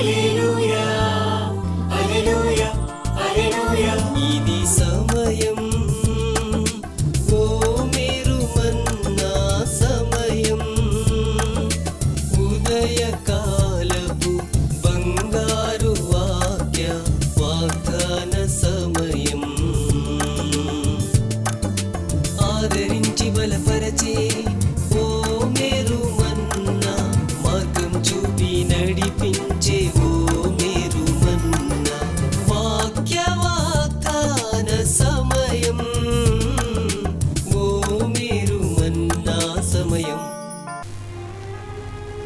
ఇది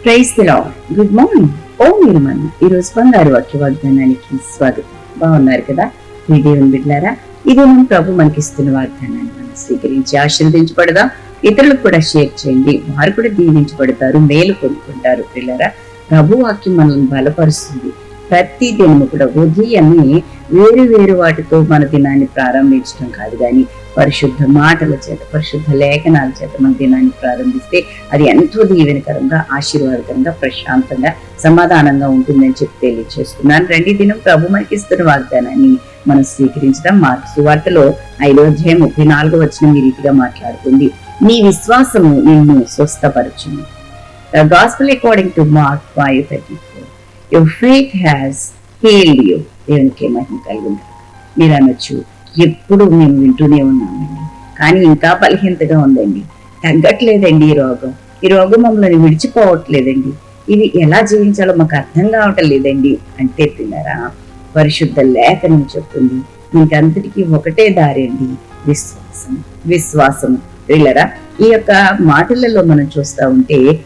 ప్రైస్ దిలో good morning. ఓ మీరు మనం ఈ రోజు బంగారు వాక్య వాగ్దానానికి స్వాగతం. బాగున్నారు కదా? మీ దేవుని బిడ్డారా ఇది మనం ప్రభు మనకిస్తున్న వాగ్దానాన్ని మనం స్వీకరించి ఆశీర్వదించబడదాం. ఇతరులకు కూడా షేర్ చేయండి. వారు కూడా దీవించబడతారు మేలు పొందుకుంటారు. పిల్లరా ప్రభు వాక్యం మనల్ని బలపరుస్తుంది. ప్రతి దినము కూడా ఉదయాన్ని వేరు వేరు వాటితో మన దినాన్ని ప్రారంభించడం కాదు కానీ పరిశుద్ధ మాటల చేత పరిశుద్ధ లేఖనాల చేత మన దినాన్ని ప్రారంభిస్తే అది ఎంతో దీవెనకరంగా ఆశీర్వాదకరంగా ప్రశాంతంగా సమాధానంగా ఉంటుందని చెప్పి తెలియజేస్తున్నాను రండి దినం ప్రభు మనకి ఇస్తున్న వాగ్దానాన్ని మనం స్వీకరించడం మార్పు సువార్తలో ఐదో అధ్యాయం ముప్పై నాలుగో వచ్చిన ఈ రీతిగా మాట్లాడుతుంది. నీ విశ్వాసము నిన్ను స్వస్థపరచును. The gospel according to Mark five thirty four your faith has healed you దేవునికి మహిమ కలిగి ఉండాలి. మీరు అనొచ్చు ఎప్పుడు మేము వింటూనే ఉన్నామండి కానీ ఇంకా బలహీనతగా ఉందండి. తగ్గట్లేదండి ఈ రోగం. ఈ రోగం మమ్మల్ని విడిచిపోవట్లేదండి. ఇది ఎలా జీవించాలో మాకు అర్థం కావటం లేదండి. అంటే తిన్నారా? పరిశుద్ధ లేఖనం చెప్తుంది. మీకంతటికీ ఒకటే దారి అండి. విశ్వాసం. విశ్వాసం. వీళ్ళరా ఈ యొక్క మాటలలో మనం చూస్తా ఉంటే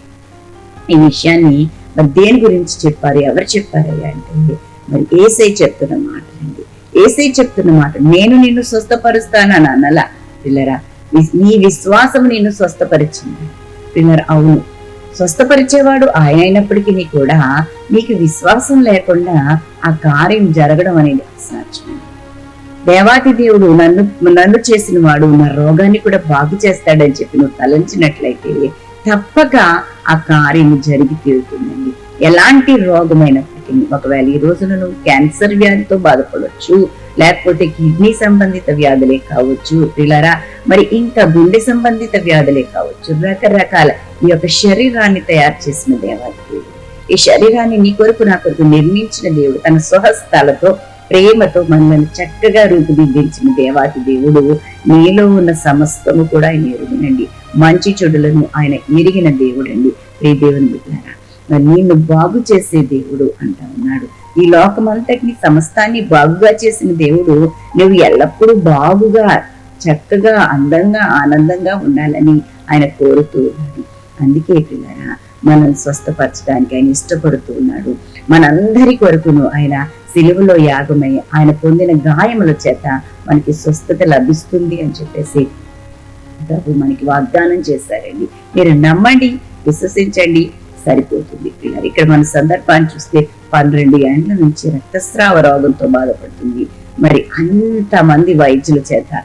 ఈ విషయాన్ని మరి దేని గురించి చెప్పారు? ఎవరు చెప్పారయ్యా అంటే మరి ఏసై చెప్తున్న మాట అండి ఏసై చెప్తున్న మాట నేను నిన్ను స్వస్థపరుస్తానని అన్నలా పిల్లరా నీ విశ్వాసం నిన్ను స్వస్థపరిచింది. పిల్లరా అవును. స్వస్థపరిచేవాడు ఆయన అయినప్పటికీ కూడా నీకు విశ్వాసం లేకుండా ఆ కార్యం జరగడం అనేది అసాధ్యం దేవాతి దేవుడు నన్ను నన్ను చేసిన వాడు నా రోగాన్ని కూడా బాగు చేస్తాడని చెప్పి నువ్వు తలంచినట్లయితే తప్పక ఆ కార్యం జరిగి తీరుతుందండి. ఎలాంటి రోగమైనప్పటికీ ఒకవేళ ఈ రోజున నువ్వు క్యాన్సర్ వ్యాధితో బాధపడవచ్చు లేకపోతే కిడ్నీ సంబంధిత వ్యాధులే కావచ్చు. పిల్లరా మరి ఇంకా గుండె సంబంధిత వ్యాధులే కావచ్చు. రకరకాల ఈ యొక్క శరీరాన్ని తయారు చేసిన దేవాది ఈ శరీరాన్ని నీ కొరకు నా కొరకు నిర్మించిన దేవుడు. తన స్వహస్తాలతో ప్రేమతో మనల్ని చక్కగా రూపుదిద్దించిన దేవాది దేవుడు. నీలో ఉన్న సమస్తము కూడా ఆయన ఎరుగునండి. మంచి చెడులను ఆయన ఎరిగిన దేవుడండి. ప్రియ దేవుని బిడ్డారా మరి నిన్ను బాగు చేసే దేవుడు అంటా ఉన్నాడు. ఈ లోకమంతటిని సమస్తాన్ని బాగుగా చేసిన దేవుడు నువ్వు ఎల్లప్పుడూ బాగుగా చక్కగా అందంగా ఆనందంగా ఉండాలని ఆయన కోరుతూ ఉన్నాడు. అందుకే పిల్లరా మనం స్వస్థపరచడానికి ఆయన ఇష్టపడుతూ ఉన్నాడు. మనందరి కొరకును ఆయన సిలువలో యాగమై ఆయన పొందిన గాయముల చేత మనకి స్వస్థత లభిస్తుంది అని చెప్పేసి ప్రభు మనకి వాగ్దానం చేశారండి. మీరు నమ్మండి విశ్వసించండి సరిపోతుంది. పిల్లలు ఇక్కడ మన సందర్భాన్ని చూస్తే పన్నెండు ఏండ్ల నుంచి రక్తస్రావ రోగంతో బాధపడుతుంది. మరి అంతమంది వైద్యుల చేత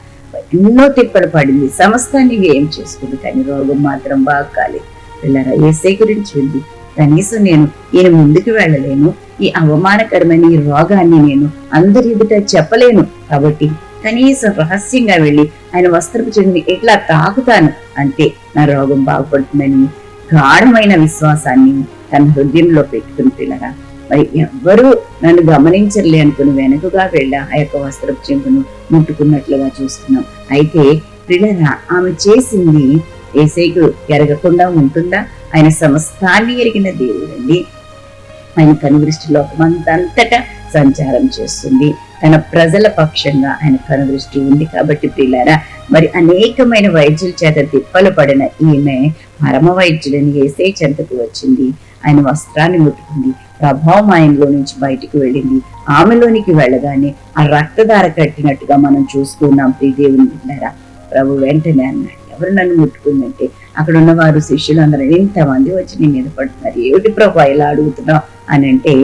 ఎన్నో తిప్పలు పడింది. సమస్తాన్ని ఏం చేసుకుంది. కానీ రోగం మాత్రం బాగా కాలేదు పిల్లరా ఏసై గురించి ఉంది కనీసం నేను ఈయన ముందుకు వెళ్ళలేను. ఈ అవమానకరమైన ఈ రోగాన్ని నేను అందరి ఎదుట చెప్పలేను. కాబట్టి కనీసం రహస్యంగా వెళ్ళి ఆయన వస్త్రపు చెందిని ఎట్లా తాకుతాను? అంతే నా రోగం బాగుపడుతుందని గాఢమైన విశ్వాసాన్ని తన హృదయంలో పెట్టుకుని పిల్లరా మరి ఎవ్వరూ నన్ను గమనించలే అనుకుని వెనుకగా వెళ్ళ ఆ యొక్క వస్త్రపు చెంగును ముట్టుకున్నట్లుగా చూస్తున్నాం. అయితే పిల్లరా ఆమె చేసింది ఏసైకు ఎరగకుండా ఉంటుందా? ఆయన సమస్తాన్ని ఎరిగిన దేవుడండి. ఆయన కనుదృష్టి లోకమంతంతటా సంచారం చేస్తుంది. తన ప్రజల పక్షంగా ఆయన కనుదృష్టి ఉంది కాబట్టి పిల్లరా మరి అనేకమైన వైద్యుల చేత తిప్పలు పడిన ఈమె పరమ వైద్యుడని ఏసే చెంతకు వచ్చింది. ఆయన వస్త్రాన్ని ముట్టుకుంది. ప్రభావం ఆయనలో నుంచి బయటికి వెళ్ళింది. ఆమెలోనికి వెళ్ళగానే ఆ రక్తధార కట్టినట్టుగా మనం చూసుకున్నాం ప్రియదేవుని బిడ్డారా ప్రభు వెంటనే అన్నాడు ఎవరు నన్ను ముట్టుకుందంటే అక్కడ ఉన్న వారు శిష్యులు అందరూ ఇంతమంది వచ్చి నేను నిలబడుతున్నారు ఏమిటి ప్రభు ఇలా అడుగుతున్నావు? అని అంటే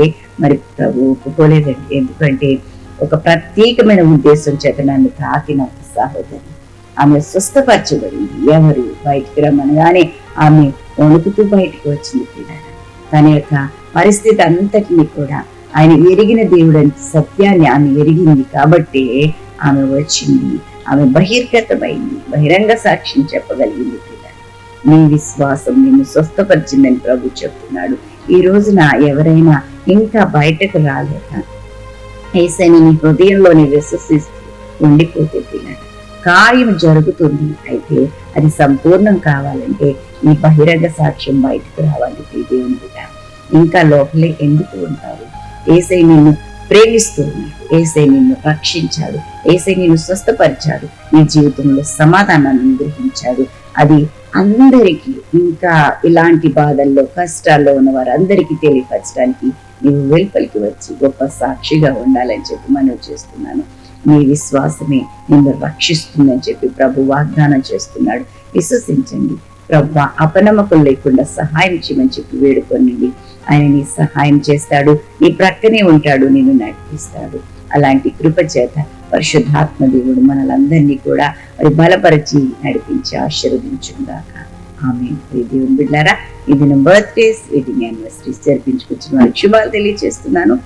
మరి ప్రభు ఒప్పుకోలేదండి. ఎందుకంటే ఒక ప్రత్యేకమైన ఉద్దేశం చేత నన్ను తాకిన సహోదరి ఆమె స్వస్థపరచబడింది. ఎవరు? బయటికి రమ్మనగానే ఆమె వణుకుతూ బయటికి వచ్చింది పిల్లలు తన యొక్క పరిస్థితి అంతటిని కూడా ఆయన ఎరిగిన దేవుడు సత్యాన్ని ఆమె ఎరిగింది కాబట్టి ఆమె వచ్చింది. ఆమె బహిర్గతమైంది. బహిరంగ సాక్ష్యం చెప్పగలిగింది పిల్లలు నీ విశ్వాసం నిన్ను స్వస్థపరిచిందని ప్రభు చెప్తున్నాడు. ఈ రోజున ఎవరైనా ఇంకా బయటకు రాలేక ఏసైని నీ హృదయంలోని విశ్వసిస్తూ ఉండిపోతే పిల్లలు కార్యం జరుగుతుంది. అయితే అది సంపూర్ణం కావాలంటే ఈ బహిరంగ సాక్ష్యం బయటకు రావాలి దేవుని బిడ్డ. ఇంకా లోపలే ఎందుకు ఉంటారు? ఏసై నిన్ను ప్రేమిస్తూ ఉన్నాడు. ఏసై నిన్ను రక్షించాడు. ఏసై నిన్ను స్వస్థపరిచాడు. నీ జీవితంలో సమాధానాన్ని అనుగ్రహించాడు. అది అందరికీ ఇంకా ఇలాంటి బాధల్లో కష్టాల్లో ఉన్న వారందరికీ తెలియపరచడానికి నీవు వెలుపలికి వచ్చి గొప్ప సాక్షిగా ఉండాలని చెప్పి మనవి చేస్తున్నాను. మీ విశ్వాసమే నిన్ను రక్షిస్తుందని చెప్పి ప్రభు వాగ్దానం చేస్తున్నాడు. విశ్వసించండి. ప్రభు అపనమ్మకం లేకుండా సహాయం చేయమని చెప్పి వేడుకొనండి. ఆయన నీ సహాయం చేస్తాడు. నీ ప్రక్కనే ఉంటాడు. నిన్ను నడిపిస్తాడు. అలాంటి కృప చేత పరిశుద్ధాత్మ దేవుడు మనలందరినీ కూడా మరి బలపరిచి నడిపించి ఆశీర్వదించుగాక ఆమె దేవుని బిడ్డారా ఇది నా బర్త్డేస్ వెడ్డింగ్ యానివర్సరీస్ జరిపించుకొచ్చిన వారికి శుభాలు తెలియజేస్తున్నాను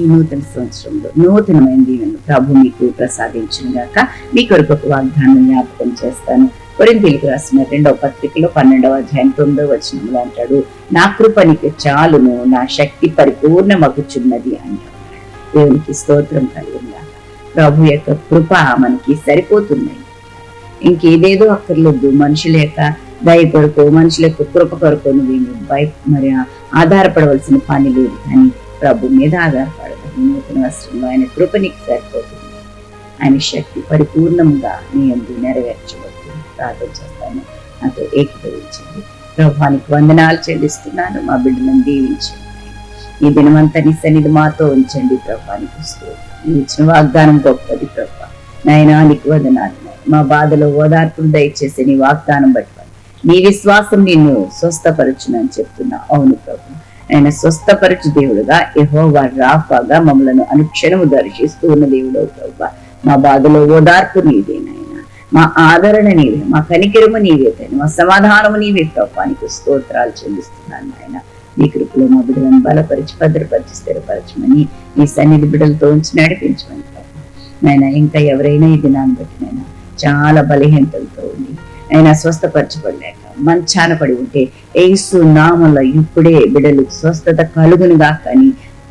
ఈ నూతన సంవత్సరంలో నూతనమైన దీవెనలు ప్రభు మీకు ప్రసాదించిన గాక. మీ కొరకు ఒక వాగ్దానం జ్ఞాపకం చేస్తాను. కొరింతీలకు రాసిన రెండవ పత్రికలో పన్నెండవ అధ్యాయం తొమ్మిదవ వచనంలో అంటాడు నా కృపనికి చాలును నా శక్తి పరిపూర్ణమగుచున్నది అంటాడు. దేవునికి స్తోత్రం కలిగిందా ప్రభు యొక్క కృప మనకి సరిపోతున్నాయి. ఇంకేదేదో అక్కర్లేదు మనుషుల యొక్క దయ కొరకు మనుషుల యొక్క కృప కొరకు నువ్వు భయ మరి ఆధారపడవలసిన పని లేదు కానీ ప్రభు మీద ఆధారపడదు నూతన వస్త్రంలో ఆయన కృప నీకు సరిపోతుంది. ఆయన శక్తి పరిపూర్ణంగా నీ అందు నెరవేర్చబడుతుంది. ప్రార్థన చేస్తాను. నాతో ఏకీభవించండి. ప్రభానికి వందనాలు చెల్లిస్తున్నాను. మా బిడ్డలను దీవించండి. ఈ దినమంతా నీ సన్నిధి మాతో ఉంచండి ప్రభానికి నువ్వు ఇచ్చిన వాగ్దానం గొప్పది ప్రభా. నాయనా నీకు వందనాలు. మా బాధలో ఓదార్పులు దయచేసి నీ వాగ్దానం బట్టి. నీ విశ్వాసం నిన్ను స్వస్థపరచునని చెప్తున్నా. అవును ప్రభు. ఆయన స్వస్థపరచు దేవుడుగా యహోవా రాఫాగా మమ్మలను అనుక్షణము దర్శిస్తూ ఉన్న దేవుడు అవుతావుగా మా బాధలో ఓదార్పు నీదే నాయన. మా ఆదరణ నీవే మా కనికరము నీవే తండ్రి మా సమాధానము నీవే ప్రభానికి స్తోత్రాలు చెల్లిస్తున్నాను నాయన. నీ కృపలో మా బిడ్డలను బలపరిచి భద్రపరిచి స్థిరపరచమని నీ సన్నిధి బిడ్డలతో ఉంచి నడిపించమని నాయన ఇంకా ఎవరైనా ఈ దినాన్ని బట్టి నాయన చాలా బలహీనతలతో ఉంది ఆయన స్వస్థపరచబడలేక మంచాన పడి ఉంటే ఏసు నామల ఇప్పుడే బిడలు స్వస్థత కలుగునుగా కానీ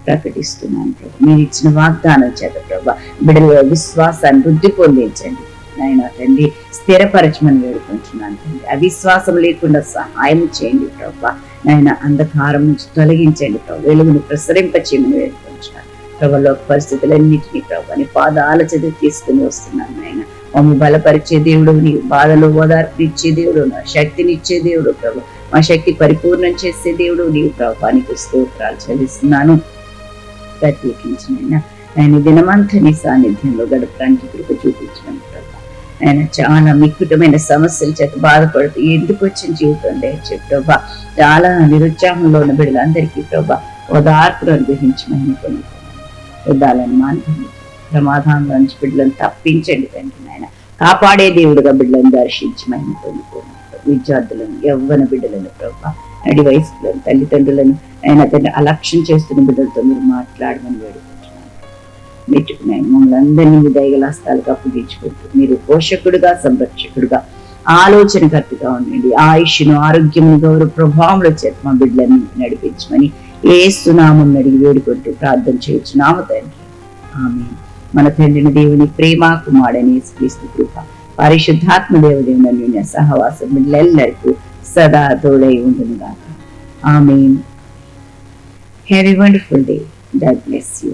ప్రకటిస్తున్నాను ప్రభు. మీరు ఇచ్చిన వాగ్దానం చేత ప్రభు బిడల విశ్వాసాన్ని వృద్ధి పొందించండి. నాయన తండ్రి స్థిరపరచమని వేడుకుంటున్నాను తండ్రి. అవిశ్వాసం లేకుండా సహాయం చేయండి ప్రభు. నాయన అంధకారం నుంచి తొలగించండి ప్రభు. వెలుగును ప్రసరింపచేయమని వేడుకుంటున్నాను ప్రభలో పరిస్థితులన్నింటినీ ప్రభు అని పాదాల చదివి తీసుకుని వస్తున్నాను నాయన. మమ్మల్ని బలపరిచే దేవుడు నీ బాధలో ఓదార్పు ఇచ్చే దేవుడు నా శక్తినిచ్చే దేవుడు ప్రభు. మా శక్తి పరిపూర్ణం చేసే దేవుడు నీవు ప్రభానికి స్తోత్రాలు చెల్లిస్తున్నాను. ప్రత్యేకించిన ఆయన దినమంతా నీ సాన్నిధ్యంలో గడపడానికి కృప చూపించడం ప్రభా. ఆయన చాలా మిక్కుటమైన సమస్యల చేత బాధపడుతూ ఎందుకు వచ్చిన జీవితం దయచే ప్రభా. చాలా నిరుత్సాహంలో ఉన్న బిడ్డలందరికీ ప్రభా ఓదార్పులు అనుగ్రహించమని కొనుక్కోమని వద్దాలని మానుకోండి ప్రమాదంలో నుంచి బిడ్డలను తప్పించండి తండ్రి నాయన. కాపాడే దేవుడుగా బిడ్డలను దర్శించమని పొందుకోండి. విద్యార్థులను యవ్వన బిడ్డలను ప్రభా నడి వయసులను తల్లిదండ్రులను ఆయన తండ్రి అలక్ష్యం చేస్తున్న బిడ్డలతో మీరు మాట్లాడమని వేడుకుంటున్నాను. మెట్టుకున్నాను మమ్మల్ని అందరినీ మీ దయగలాస్తాలకు అప్పగించుకుంటూ మీరు పోషకుడుగా సంరక్షకుడుగా ఆలోచనకర్తగా ఉండండి. ఆయుష్ను ఆరోగ్యమును గౌరవ ప్రభావంలో చేత మా బిడ్డలను నడిపించమని ఏ సునామం అడిగి వేడుకుంటూ ప్రార్థన చేయొచ్చు నామ తండ్రి. ఆమె మన తండ్రిని దేవుని ప్రేమ కుమారుడని క్రీస్తు కృప పరిశుద్ధాత్మ దేవదేవుని సహవాసం బిడ్డలెల్లరికూ సదా తోడై ఉండును గాక ఆమె have a wonderful day God bless you